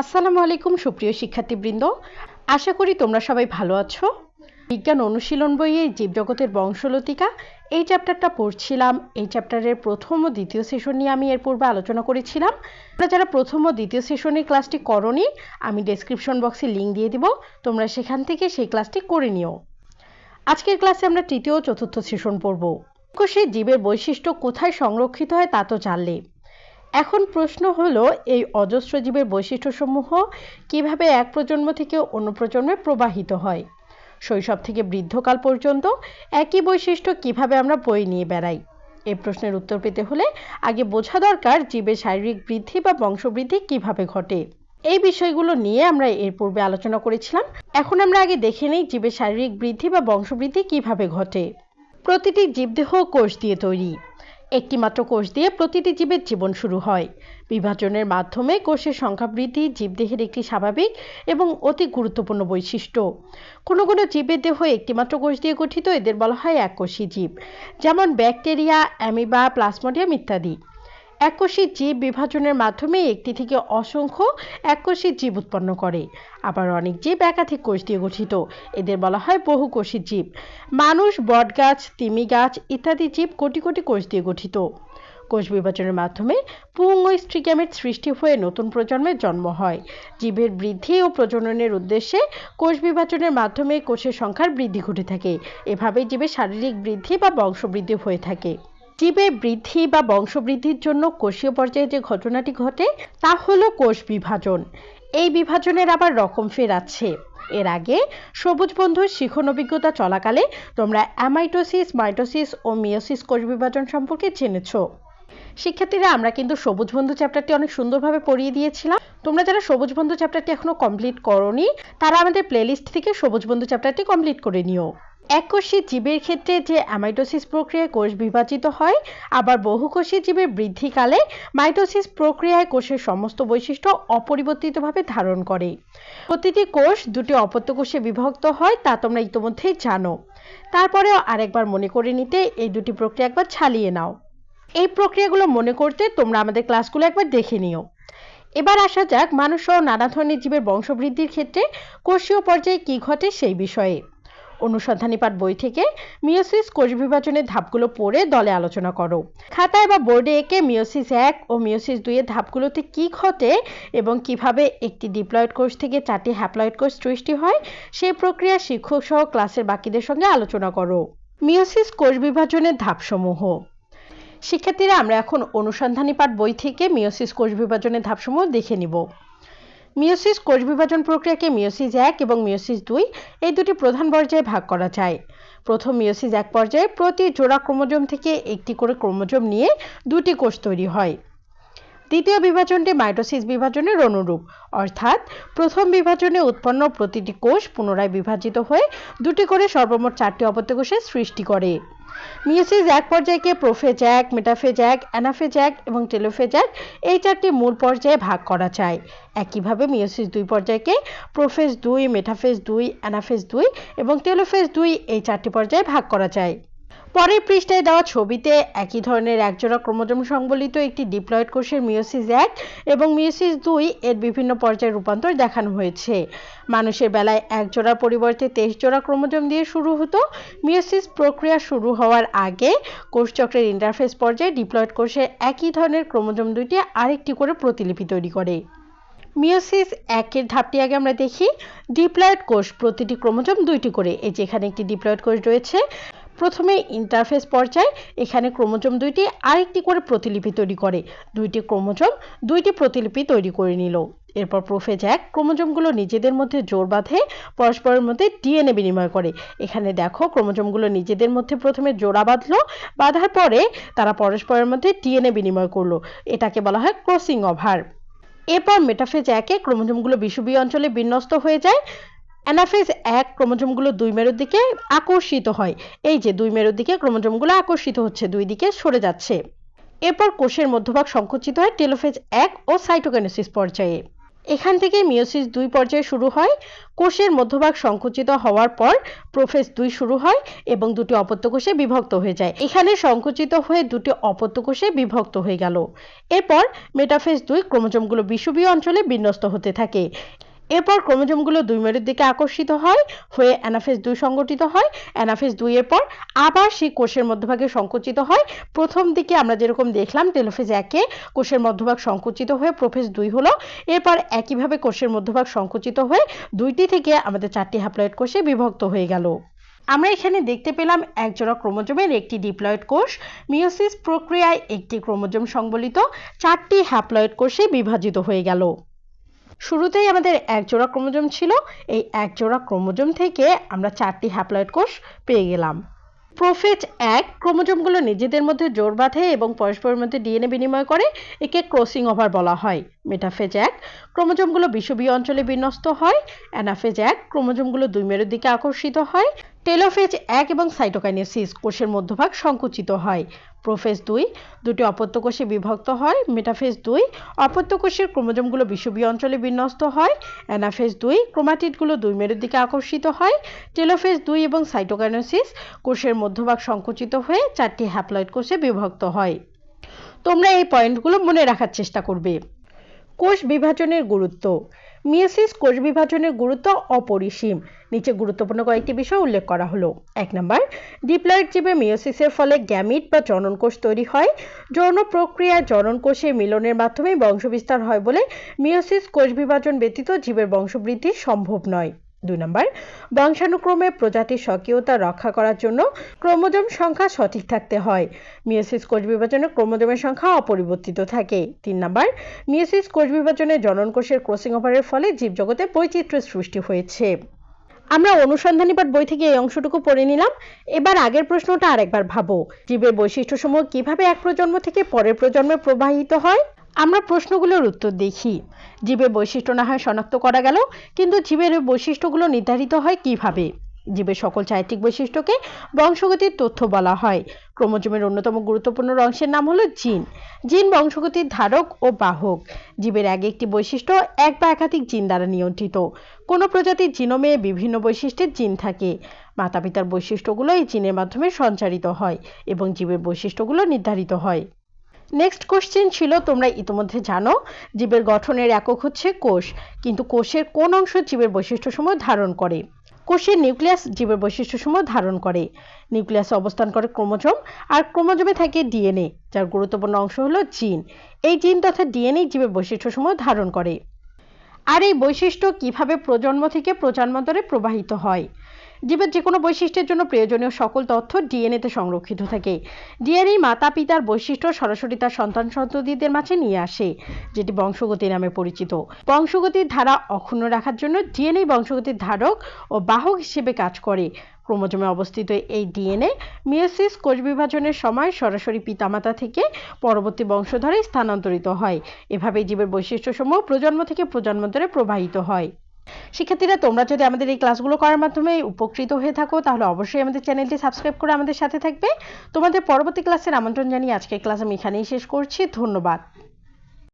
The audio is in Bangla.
আসসালামু আলাইকুম, সুপ্রিয় শিক্ষার্থীবৃন্দ। আশা করি তোমরা সবাই ভালো আছো। বিজ্ঞান অনুশীলন বইয়ে জীবজগতের বংশলতিকা, এই চ্যাপ্টারটা পড়ছিলাম। এই চ্যাপ্টারের প্রথম ও দ্বিতীয় সেশন নিয়ে আমি এর পূর্বে আলোচনা করেছিলাম। তোমরা যারা প্রথম ও দ্বিতীয় সেশনের ক্লাসটি করনি, আমি ডেসক্রিপশন বক্সে লিঙ্ক দিয়ে দিব। তোমরা সেখান থেকে সেই ক্লাসটি করে নিও। আজকের ক্লাসে আমরা তৃতীয় ও চতুর্থ সেশন পড়ব। কোষে জীবের বৈশিষ্ট্য কোথায় সংরক্ষিত হয় তা তো জানলে। এখন প্রশ্ন হলো, এই অজস্র জীবের বৈশিষ্ট্যসমূহ কীভাবে এক প্রজন্ম থেকে অন্য প্রজন্মে প্রবাহিত হয়? শৈশব থেকে বৃদ্ধকাল পর্যন্ত একই বৈশিষ্ট্য কীভাবে আমরা বই নিয়ে বেড়াই? এই প্রশ্নের উত্তর পেতে হলে আগে বোঝা দরকার জীবের শারীরিক বৃদ্ধি বা বংশবৃদ্ধি কীভাবে ঘটে। এই বিষয়গুলো নিয়ে আমরা এর পূর্বে আলোচনা করেছিলাম। এখন আমরা আগে দেখে নেই জীবের শারীরিক বৃদ্ধি বা বংশবৃদ্ধি কীভাবে ঘটে। প্রতিটি জীবদেহ কোষ দিয়ে তৈরি। একটি মাত্র কোষ দিয়ে প্রতিটি জীবের জীবন শুরু হয়। বিভাজনের মাধ্যমে কোষের সংখ্যা বৃদ্ধি, জীবদেহের একটি স্বাভাবিক এবং অতি গুরুত্বপূর্ণ বৈশিষ্ট্য। কোনো কোনো জীবের দেহ একটিমাত্র কোষ দিয়ে গঠিত, এদের বলা হয় এককোষী জীব। যেমন ব্যাকটেরিয়া, অ্যামিবা, প্লাসমোডিয়াম ইত্যাদি। এককোষী জীব বিভাজনের মাধ্যমে একটি থেকে অসংখ্য এককোষী জীব উৎপন্ন করে। আবার অনেক জীব একাধিক কোষ দিয়ে গঠিত। এদের বলা হয় বহু বহুকোষী জীব। মানুষ, বটগাছ তিমি গাছ ইত্যাদি জীব কোটি কোটি কোষ দিয়ে গঠিত। কোষ বিভাজনের মাধ্যমে পুং ও সৃষ্টি হয়ে নতুন প্রজন্মের জন্ম হয়। জীবের বৃদ্ধি ও প্রজননের উদ্দেশ্যে কোষ বিভাজনের মাধ্যমে কোষের সংখ্যার বৃদ্ধি ঘটে থাকে। এভাবেই জীবের শারীরিক বৃদ্ধি বা বংশবৃদ্ধি হয়ে থাকে। জীবের বৃদ্ধি বা বংশবৃদ্ধির জন্য কোষীয় পর্যায়ে যে ঘটনাটি ঘটে, তা হলো কোষ বিভাজন। এই বিভাজনের আবার রকম ফের আছে। এর আগে সবুজ বন্ধুর শিখন অভিজ্ঞতা চলাকালে তোমরা অ্যামাইটোসিস, মাইটোসিস ও মিওসিস কোষ বিভাজন সম্পর্কে জেনেছ। শিক্ষার্থীরা, আমরা কিন্তু সবুজ বন্ধু চ্যাপ্টারটি অনেক সুন্দরভাবে পড়িয়ে দিয়েছিলাম। তোমরা যারা সবুজ বন্ধু চ্যাপ্টারটি এখনও কমপ্লিট করনি, তারা আমাদের প্লেলিস্ট থেকে সবুজ বন্ধু চ্যাপ্টারটি কমপ্লিট করে নিও। এককোষী জীবের ক্ষেত্রে যে অ্যামাইটোসিস প্রক্রিয়ায় কোষ বিভাজিত হয়, আবার বহুকোষী জীবের বৃদ্ধিকালে মাইটোসিস প্রক্রিয়ায় কোষের সমস্ত বৈশিষ্ট্য অপরিবর্তিতভাবে ধারণ করে। প্রতিটি কোষ দুটি অপত্য কোষে বিভক্ত হয়, তা তোমরা ইতোমধ্যেই জানো। তারপরেও আরেকবার মনে করে নিতে এই দুটি প্রক্রিয়া একবার ছালিয়ে নাও। এই প্রক্রিয়াগুলো মনে করতে তোমরা আমাদের ক্লাসগুলো একবার দেখে নিও। এবার আসা যাক, মানুষ সহ নানা ধরনের জীবের বংশবৃদ্ধির ক্ষেত্রে কোষীয় পর্যায়ে কী ঘটে সেই বিষয়ে। অনুসন্ধানী পাঠ বই থেকে মিওসিস কোষ বিভাজনের ধাপগুলো পড়ে দলে আলোচনা করো। খাতায় বা বোর্ডে এঁকে মিওসিস এক ও মিওসিস দুইয়ের ধাপগুলোতে কি ঘটে এবং কীভাবে একটি ডিপ্লয়েড কোষ থেকে চারটি হ্যাপ্লয়েড কোষ সৃষ্টি হয় সেই প্রক্রিয়া শিক্ষক সহ ক্লাসের বাকিদের সঙ্গে আলোচনা করো। মিওসিস কোষ বিভাজনের ধাপসমূহ। শিক্ষার্থীরা, আমরা এখন অনুসন্ধানী পাঠ বই থেকে মিওসিস কোষ বিভাজনের ধাপসমূহ দেখে নিব। মিওসিস কোষ বিভাজন প্রক্রিয়াকে মিওসিস এক এবং মিওসিস দুই এই দুটি প্রধান পর্যায়ে ভাগ করা যায়। প্রথম মিওসিস এক পর্যায়ে প্রতি জোড়া ক্রোমোজোম থেকে একটি করে ক্রোমোজোম নিয়ে দুটি কোষ তৈরি হয়। দ্বিতীয় বিভাজনটি মাইটোসিস বিভাজনের অনুরূপ। অর্থাৎ প্রথম বিভাজনে উৎপন্ন প্রতিটি কোষ পুনরায় বিভাজিত হয়ে দুটি করে সর্বমোট চারটি অপত্য কোষের সৃষ্টি করে। মিওসিস এক পর্যায়কে প্রোফেজ এক, মেটাফেজ এক, অ্যানাফেজ এক এবং টেলোফেজ এক এই চারটি মূল পর্যায়ে ভাগ করা যায়। একইভাবে মিওসিস দুই পর্যায়কে প্রোফেজ দুই, মেটাফেজ দুই, অ্যানাফেজ দুই এবং টেলোফেজ দুই এই চারটি পর্যায়ে ভাগ করা যায়। পরের পৃষ্ঠায় দেওয়া ছবিতে একই ধরনের একজোড়া ক্রোমোজোম সংবলিত একটি ডিপ্লয়েড কোষের মিওসিস এক এবং মিওসিস দুই এর বিভিন্ন পর্যায়ে রূপান্তর দেখানো হয়েছে। মানুষের বেলায় এক জোড়ার পরিবর্তে তেইশ জোড়া ক্রোমোজোম দিয়ে শুরু হতো। মিওসিস প্রক্রিয়া শুরু হওয়ার আগে কোষচক্রের ইন্টারফেস পর্যায়ে ডিপ্লয়েড কোষের একই ধরনের ক্রোমোজোম দুইটি আরেকটি করে প্রতিলিপি তৈরি করে। মিওসিস একের ধাপটি আগে আমরা দেখি। ডিপ্লয়েড কোষ প্রতিটি ক্রোমোজোম দুইটি করে। এই যে এখানে একটি ডিপ্লয়েড কোষ রয়েছে। প্রথমে ইন্টারফেস পর্যায়ে এখানে ক্রোমোজোম দুইটি, আরেকটি করে প্রতিলিপি তৈরি করে। দুইটি ক্রোমোজোম, দুইটি প্রতিলিপি তৈরি করে নিল। এরপর প্রোফেজ এক, ক্রোমোজোমগুলো নিজেদের মধ্যে জোর বাঁধে, পরস্পরের মধ্যে ডিএনএ বিনিময় করে। এখানে দেখো, ক্রোমোজোমগুলো নিজেদের মধ্যে প্রথমে জোড়া বাঁধলো, বাঁধার পরে তারা পরস্পরের মধ্যে ডিএনএ বিনিময় করল। এটাকে বলা হয় ক্রসিং ওভার এরপর মেটাফেজ একে ক্রোমোজোমগুলো বিষুবীয় অঞ্চলে বিন্যস্ত হয়ে যায়। অ্যানাফেজ এক ক্রোমোজোমগুলো দুই মেরুর দিকে আকর্ষিত হয়। এই যে দুই মেরুর দিকে ক্রোমোজোমগুলো আকর্ষিত হচ্ছে, দুই দিকে সরে যাচ্ছে। এরপর কোষের মধ্যভাগ সংকুচিত হয় টেলোফেজ এক ও সাইটোকেনেসিস পর্যায়ে। এখান থেকে মিওসিস দুই পর্যায়ে শুরু হয়। কোষের মধ্যভাগ সংকুচিত হওয়ার পর প্রোফেজ দুই শুরু হয় এবং দুটি অপত্য কোষে বিভক্ত হয়ে যায়। এখানে সংকুচিত হয়ে দুটি অপত্য কোষে বিভক্ত হয়ে গেল। এরপর মেটাফেজ দুই ক্রোমোজোমগুলো বিষুবীয় অঞ্চলে বিন্যস্ত হতে থাকে। এরপর ক্রোমোজোমগুলো দুই মেরুর দিকে আকর্ষিত হয়, হয়ে অ্যানাফেজ দুই সংগঠিত হয়। অ্যানাফেজ দুই এর পর আবার সেই কোষের মধ্যভাগে সংকুচিত হয়। প্রথম দিকে আমরা যেরকম দেখলাম টেলোফেজ একে কোষের মধ্যভাগ সংকুচিত হয়ে প্রোফেজ দুই হলো। এরপর একইভাবে কোষের মধ্যভাগ সংকুচিত হয়ে দুইটি থেকে আমাদের চারটি হ্যাপ্লয়েড কোষে বিভক্ত হয়ে গেল। আমরা এখানে দেখতে পেলাম একজোড়া ক্রোমোজোমের একটি ডিপ্লয়েড কোষ। মিওসিস প্রক্রিয়ায় একটি ক্রোমোজোম সংবলিত, চারটি হ্যাপ্লয়েড কোষে বিভাজিত হয়ে গেল। শুরুতেই আমাদের এক জোড়া ক্রোমোজোম ছিল। এই এক জোড়া ক্রোমোজোম থেকে আমরা চারটি হ্যাপ্লয়েড কোষ পেয়ে গেলাম। প্রোফেজ এক ক্রোমোজোমগুলো নিজেদের মধ্যে জোর বাঁধে এবং পরস্পরের মধ্যে ডিএনএ বিনিময় করে, একে ক্রসিং ওভার বলা হয়। মেটাফেজ এক ক্রোমোজোমগুলো বিষুবীয় অঞ্চলে বিন্যস্ত হয়। অ্যানাফেজ এক ক্রোমোজোমগুলো দুই মেরুর দিকে আকর্ষিত হয়। টেলোফেজ এক এবং সাইটোকাইনেসিস কোষের মধ্যভাগ সংকুচিত হয়। প্রোফেজ দুই, দুটি অপত্য কোষে বিভক্ত হয়। মেটাফেজ দুই অপত্য কোষের ক্রোমোজোমগুলো বিষুবীয় অঞ্চলে বিন্যস্ত হয়। অ্যানাফেজ দুই, ক্রোমাটিডগুলো দুই মেরুর দিকে আকর্ষিত হয়। টেলোফেজ দুই এবং সাইটোকাইনোসিস কোষের মধ্যভাগ সংকুচিত হয়ে চারটি হ্যাপ্লয়েড কোষে বিভক্ত হয়। তোমরা এই পয়েন্টগুলো মনে রাখার চেষ্টা করবে। কোষ বিভাজনের গুরুত্ব। মিয়োসিস কোষ বিভাজনের গুরুত্ব অপরিসীম। নিচে গুরুত্বপূর্ণ কয়েকটি বিষয় উল্লেখ করা হলো। এক নম্বর, ডিপ্লয়েড জীবে মিয়োসিসের ফলে গ্যামিট বা জনন কোষ তৈরি হয়। যৌন প্রক্রিয়ায় জনন কোষের মিলনের মাধ্যমে বংশবিস্তার হয় বলে মিয়োসিস কোষ বিভাজন ব্যতীত জীবের বংশবৃদ্ধি সম্ভব নয়। দুই নম্বর, বংশানুক্রমে প্রজাতির স্বকীয়তা রক্ষা করার জন্য ক্রোমোজোম সংখ্যা সঠিক থাকতে হয়। মিয়োসিস কোষ বিভাজনে ক্রোমোজোমের সংখ্যা অপরিবর্তিত থাকে। তিন নম্বর, মিয়োসিস কোষ বিভাজনে জনন কোষের ক্রসিং ওভারের ফলে জীবজগতে বৈচিত্র্য সৃষ্টি হয়েছে। আমরা অনুসন্ধানী পাঠ বই থেকে এই অংশটুকু পড়ে নিলাম। এবার আগের প্রশ্নটা আরেকবার ভাবো। জীবের বৈশিষ্ট্যসমূহ কীভাবে এক প্রজন্ম থেকে পরের প্রজন্মে প্রবাহিত হয়? আমরা প্রশ্নগুলোর উত্তর দেখি। জীবের বৈশিষ্ট্য না হয় শনাক্ত করা গেল, কিন্তু জীবের বৈশিষ্ট্যগুলো নির্ধারিত হয় কীভাবে? জীবের সকল চারিত্রিক বৈশিষ্ট্যকে বংশগতির তথ্য বলা হয়। ক্রোমোজোমের অন্যতম গুরুত্বপূর্ণ অংশের নাম হলো জিন। জিন বংশগতির ধারক ও বাহক। জীবের এক একটি বৈশিষ্ট্য এক বা একাধিক জিন দ্বারা নিয়ন্ত্রিত। কোনো প্রজাতির জিনোমে বিভিন্ন বৈশিষ্ট্যের জিন থাকে। মাতা পিতার বৈশিষ্ট্যগুলো এই জিনের মাধ্যমে সঞ্চারিত হয় এবং জীবের বৈশিষ্ট্যগুলো নির্ধারিত হয়। নেক্সট কোশ্চেন ছিল, তোমরা ইতিমধ্যে জানো, জীবের গঠনের একক হচ্ছে কোষ। কিন্তু কোষের কোন অংশ জীবের বৈশিষ্ট্য বৈশিষ্ট্যসমূহ ধারণ করে? কোষের নিউক্লিয়াস জীবের বৈশিষ্ট্য বৈশিষ্ট্যসমূহ ধারণ করে। নিউক্লিয়াসে অবস্থান করে ক্রোমোজোম, আর ক্রোমোজোমে থাকে ডিএনএ, যার গুরুত্বপূর্ণ অংশ হলো জিন। এই জিন তথা ডিএনএ জীবের বৈশিষ্ট্যসমূহ ধারণ করে। আর এই বৈশিষ্ট্য কীভাবে প্রজন্ম থেকে প্রজন্মান্তরে প্রবাহিত হয়? জীবের যে কোনো বৈশিষ্ট্যের জন্য প্রয়োজনীয় সকল তথ্য ডিএনএতে সংরক্ষিত থাকে। ডিএনএ মাতা পিতার বৈশিষ্ট্য সরাসরি তার সন্তান সন্ততিদের মাঝে নিয়ে আসে, যেটি বংশগতি নামে পরিচিত। বংশগতির ধারা অক্ষুণ্ণ রাখার জন্য ডিএনএ বংশগতির ধারক ও বাহক হিসেবে কাজ করে। ক্রোমোজোমে অবস্থিত এই ডিএনএ মিওসিস কোষ বিভাজনের সময় সরাসরি পিতামাতা থেকে পরবর্তী বংশধরে স্থানান্তরিত হয়। এভাবে জীবের বৈশিষ্ট্যসমূহ প্রজন্ম থেকে প্রজন্ম প্রজন্মান্তরে প্রবাহিত হয়। শিক্ষার্থীরা, তোমরা যদি আমাদের এই ক্লাসগুলো করার মাধ্যমে উপকৃত হয়ে থাকো, তাহলে অবশ্যই আমাদের চ্যানেলটি সাবস্ক্রাইব করে আমাদের সাথে থাকবে। তোমাদের পরবর্তী ক্লাসের আমন্ত্রণ জানিয়ে আজকের ক্লাস আমি এখানেই শেষ করছি। ধন্যবাদ।